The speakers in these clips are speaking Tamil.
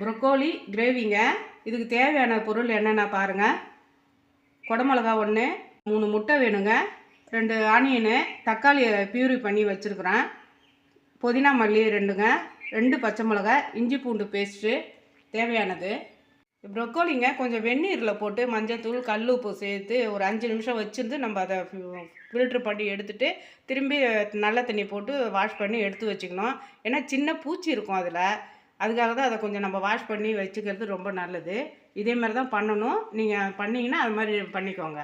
ப்ரொக்கோலி கிரேவிங்க இதுக்கு தேவையான பொருள் என்னென்ன பாருங்கள் குடமிளகா ஒன்று மூணு முட்டை வேணுங்க. ரெண்டு ஆனியனு தக்காளி பியூரி பண்ணி வச்சுருக்குறேன். புதினா மல்லி ரெண்டுங்க. ரெண்டு பச்சை மிளகா இஞ்சி பூண்டு பேஸ்ட்டு தேவையானது. ப்ரொக்கோலிங்க கொஞ்சம் வெந்நீரில் போட்டு மஞ்சத்தூள் கல் உப்பு சேர்த்து ஒரு அஞ்சு நிமிஷம் வச்சுருந்து நம்ம அதை ஃபில்ட்ரு பண்ணி எடுத்துகிட்டு திரும்பி நல்ல தண்ணி போட்டு வாஷ் பண்ணி எடுத்து வச்சுக்கணும். ஏன்னா சின்ன பூச்சி இருக்கும் அதில். அதுக்காக தான் அதை கொஞ்சம் நம்ம வாஷ் பண்ணி வச்சுக்கிறது ரொம்ப நல்லது. இதே மாதிரி தான் பண்ணணும். நீங்கள் பண்ணிங்கன்னா அது மாதிரி பண்ணிக்கோங்க.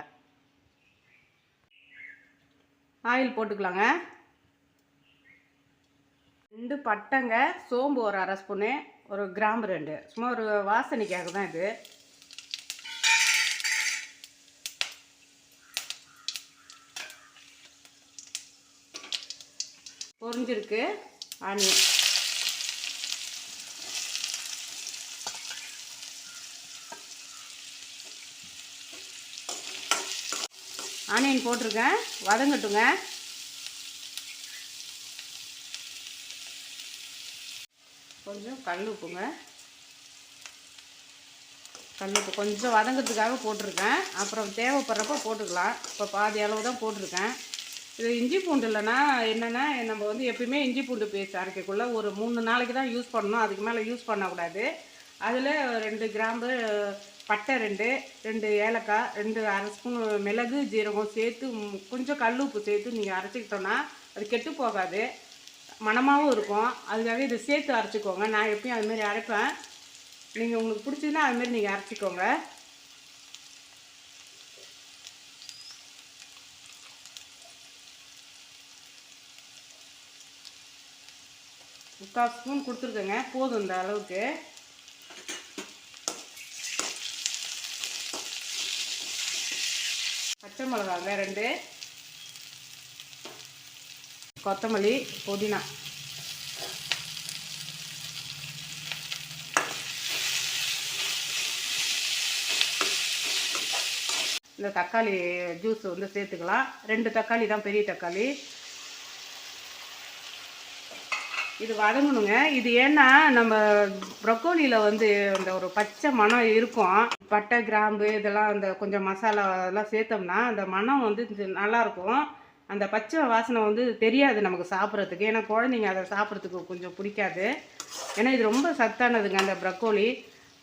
ஆயில் போட்டுக்கலாங்க. ரெண்டு பட்டைங்க சோம்பு ஒரு அரை ஸ்பூனு ஒரு கிராம்பு ரெண்டு. சும்மா ஒரு வாசனைக்காக தான் இது. பொறிஞ்சிருக்கு ஆனியன். ஆனியன் போட்டிருக்கேன். வதங்கட்டுங்க. கொஞ்சம் கல் உப்புங்க. கல் உப்பு கொஞ்சம் வதங்கிறதுக்காக போட்டிருக்கேன். அப்புறம் தேவைப்படுறப்ப போட்டுக்கலாம். இப்போ பாதி அளவு தான் போட்டிருக்கேன். இது இஞ்சி பூண்டு இல்லைன்னா என்னென்னா நம்ம வந்து எப்பயுமே இஞ்சி பூண்டு பேஸ்ட் அரைக்கக்குள்ளே ஒரு மூணு நாளைக்கு தான் யூஸ் பண்ணணும். அதுக்கு மேலே யூஸ் பண்ணக்கூடாது. அதில் ரெண்டு கிராம்பு பட்டை ரெண்டு ரெண்டு ஏலக்காய் ரெண்டு அரை ஸ்பூன் மிளகு ஜீரகம் சேர்த்து கொஞ்சம் கல் உப்பு சேர்த்து நீங்கள் அரைச்சிக்கிட்டோன்னா அது கெட்டு போகாது. மணமாகவும் இருக்கும். அதுக்காக இதை சேர்த்து அரைச்சிக்கோங்க. நான் எப்பயும் அதுமாரி அரைப்பேன். நீங்கள் உங்களுக்கு பிடிச்சதுன்னா அதுமாரி நீங்கள் அரைச்சிக்கோங்க. முக்கால் ஸ்பூன் கொடுத்துருக்கேங்க. போதும் இந்த அளவுக்கு. பச்சை மிளகாங்க ரெண்டு. கொத்தமல்லி புதினா. இந்த தக்காளி ஜூஸ் வந்து சேர்த்துக்கலாம். ரெண்டு தக்காளி தான் பெரிய தக்காளி. இது வதங்கணுங்க. இது ஏன்னா நம்ம ப்ரொக்கோலியில் வந்து அந்த ஒரு பச்சை மணம் இருக்கும். பட்டை கிராம்பு இதெல்லாம் அந்த கொஞ்சம் மசாலா அதெல்லாம் சேர்த்தோம்னா அந்த மணம் வந்து நல்லாயிருக்கும் நல்லா இருக்கும் அந்த பச்சை வாசனை வந்து தெரியாது நமக்கு சாப்பிட்றதுக்கு. ஏன்னா குழந்தைங்க அதை சாப்பிட்றதுக்கு கொஞ்சம் பிடிக்காது. ஏன்னா இது ரொம்ப சத்தானதுங்க அந்த ப்ரக்கோலி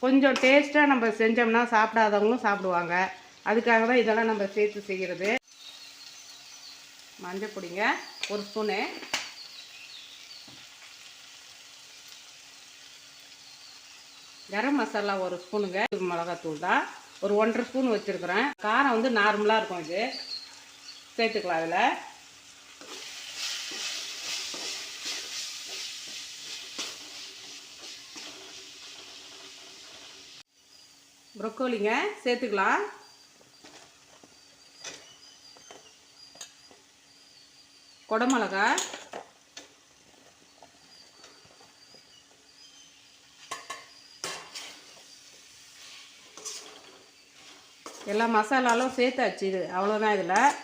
கொஞ்சம் டேஸ்ட்டாக நம்ம செஞ்சோம்னா சாப்பிடாதவங்களும் சாப்பிடுவாங்க. அதுக்காக தான் இதெல்லாம் நம்ம சேர்த்து செய்கிறது மஞ்சள் பொடிங்க ஒரு ஸ்பூனு. கரம் மசாலா ஒரு ஸ்பூனுங்க மிளகாத்தூள் தான். ஒரு ஒன்றரை ஸ்பூன் வச்சுருக்குறேன். காரம் வந்து நார்மலாக இருக்கும் இது. சேர்த்துக்கலாம் அதில். ப்ரொக்கோலிங்க சேர்த்துக்கலாம். குடமிளகா எல்லா மசாலாலும் சேர்த்தாச்சு இது. அவ்வளோதான் இதில்.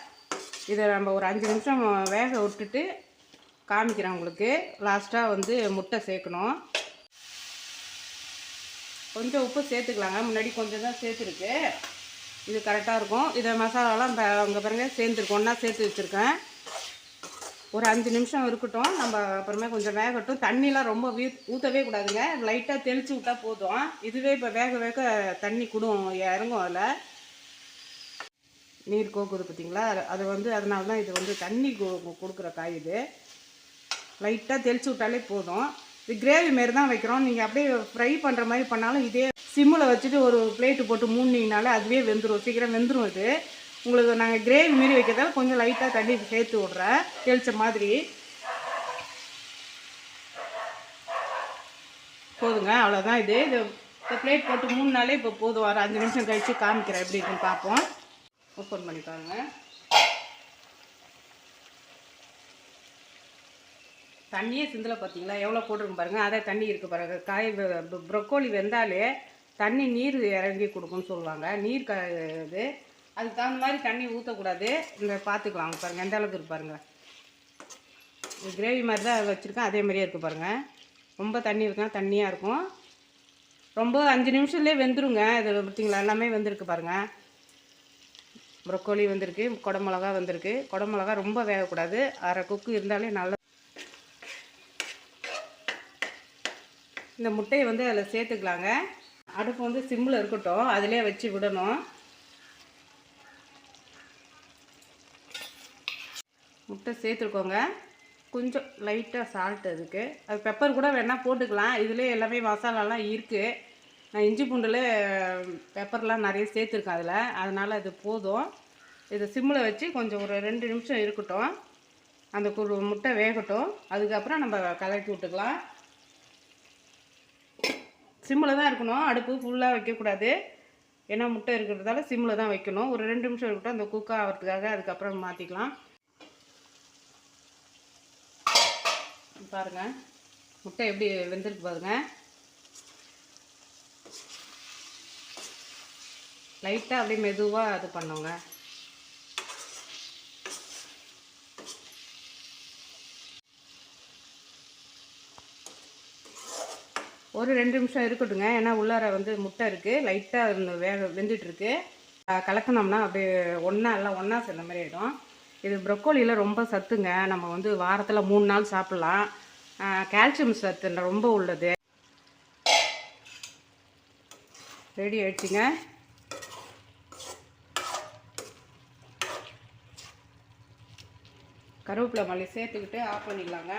இதை நம்ம ஒரு அஞ்சு நிமிஷம் வேக விட்டுட்டு காமிக்கிறேன் உங்களுக்கு. லாஸ்ட்டாக வந்து முட்டை சேர்க்கணும். கொஞ்சம் உப்பு சேர்த்துக்கலாங்க. முன்னாடி கொஞ்சம் தான் சேர்த்துருக்கு. இது கரெக்டாக இருக்கும். இதை மசாலாலாம் இப்போ அங்கே பாருங்க சேர்ந்துருக்கோம் ஒன்றா சேர்த்து வச்சுருக்கேன். ஒரு அஞ்சு நிமிஷம் இருக்கட்டும். நம்ம அப்புறமே கொஞ்சம் வேகட்டும். தண்ணிலாம் ரொம்ப வீ ஊற்றவே கூடாதுங்க. லைட்டாக தெளித்து விட்டால் போதும். இதுவே இப்போ வேக வேக தண்ணி குடும். இறங்கும் அதில். நீர் கோக்குது பார்த்தீங்களா அது வந்து அதனால தான் இது வந்து தண்ணி கு- கொடுக்குற காய் இது. லைட்டாக தெளித்து விட்டாலே போதும். இது கிரேவி மாரி தான் வைக்கிறோம். நீங்கள் அப்படியே ஃப்ரை பண்ணுற மாதிரி பண்ணாலும் இதே சிம்மில் வச்சுட்டு ஒரு பிளேட்டு போட்டு மூணுனீங்கனாலே அதுவே வெந்துடும் சீக்கிரம் வெந்துடும் இது. உங்களுக்கு நாங்கள் கிரேவி மாரி வைக்கிறதால கொஞ்சம் லைட்டாக தண்ணி சேர்த்து விட்றேன். தெளித்த மாதிரி. போதுங்க. அவ்வளோதான் இது. இது இந்த பிளேட் போட்டு மூணு நாளே இப்போ போதும். வர அஞ்சு நிமிஷம் கழித்து காமிக்கிறேன். எப்படி இருக்குன்னு பார்ப்போம் ஓப்பன் பண்ணி பாருங்க தண்ணியே சிந்தில் பார்த்தீங்களா எவ்வளோ போட்டிருக்கு பாருங்கள் அதே தண்ணி இருக்குது பாருங்க. காய் ப்ரொக்கோலி வெந்தாலே தண்ணி நீர் இறங்கி கொடுக்கும்னு சொல்லுவாங்க. நீர் க இது. அதுக்கு தகுந்த மாதிரி தண்ணி ஊற்றக்கூடாது இந்த பார்த்துக்கலாம் பாருங்கள் எந்த அளவுக்கு இருப்பாருங்க கிரேவி மாதிரி தான் வச்சுருக்கேன். அதே மாதிரியே இருக்குது பாருங்கள் ரொம்ப தண்ணி இருக்குன்னா தண்ணியாக இருக்கும். ரொம்ப அஞ்சு நிமிஷத்துலேயே வெந்துருங்க. இது பார்த்தீங்களா எல்லாமே வெந்திருக்கு பாருங்கள் ப்ரொக்கோலி வந்திருக்கு குடமிளகா வந்திருக்கு. குடமிளகா ரொம்ப வேகக்கூடாது. அரை குக்கு இருந்தாலே நல்ல இந்த முட்டையை வந்து அதில் சேர்த்துக்கலாங்க. அடுப்பு வந்து சிம்மில் இருக்கட்டும். அதிலே வச்சு விடணும். முட்டை சேர்த்துருக்கோங்க கொஞ்சம் லைட்டாக சால்ட் அதுக்கு. அது பெப்பர் கூட வேணால் போட்டுக்கலாம். இதுலேயே எல்லாமே மசாலாலாம் இருக்குது நான் இஞ்சி பூண்டில் பெப்பர்லாம் நிறைய சேர்த்துருக்கேன் அதில். அதனால் அது போதும். இதை சிம்மில் வச்சு கொஞ்சம் ஒரு ரெண்டு நிமிஷம் இருக்கட்டும். அந்த குரு முட்டை வேகட்டும். அதுக்கப்புறம் நம்ம கலக்கி விட்டுக்கலாம். சிம்மில் தான் இருக்கணும். அடுப்பு ஃபுல்லாக வைக்கக்கூடாது. ஏன்னா முட்டை இருக்கிறதால சிம்மில் தான் வைக்கணும். ஒரு ரெண்டு நிமிஷம் இருக்கட்டும். அந்த குக் ஆகிறதுக்காக அதுக்கப்புறம் மாற்றிக்கலாம் பாருங்க. முட்டை எப்படி வெந்திருக்கு பாருங்கள் லைட்டாக அப்படியே மெதுவாக இது பண்ணுங்க. ஒரு ரெண்டு நிமிஷம் இருக்கட்டுங்க. ஏன்னா உள்ளார வந்து முட்டை இருக்குது லைட்டாக வேக வெந்துட்டுருக்கு. கலக்கினோம்னா அப்படியே ஒன்றா எல்லாம் ஒன்றா சேர்ந்த மாதிரி ஆகிடும் இது ப்ரொக்கோலியில் ரொம்ப சத்துங்க. நம்ம வந்து வாரத்தில் மூணு நாள் சாப்பிட்லாம். கால்சியம் சத்து ரொம்ப உள்ளது. ரெடி ஆயிடுச்சுங்க. கருவேப்பிலை மல்லி சேர்த்துக்கிட்டு ஆஃப் பண்ணிடலாங்க.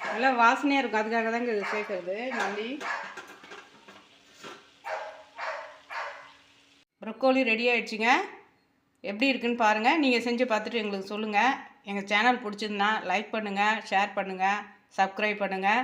நல்லா வாசனையாக இருக்கும். அதுக்காக தாங்க இது சேர்க்கறது. மல்லி. ப்ரொக்கோலி ரெடி ஆகிடுச்சிங்க எப்படி இருக்குன்னு பாருங்கள் நீங்கள் செஞ்சு பார்த்துட்டு எங்களுக்கு சொல்லுங்கள் எங்கள் சேனல் பிடிச்சிருந்தா லைக் பண்ணுங்கள் ஷேர் பண்ணுங்கள் சப்ஸ்கிரைப் பண்ணுங்கள்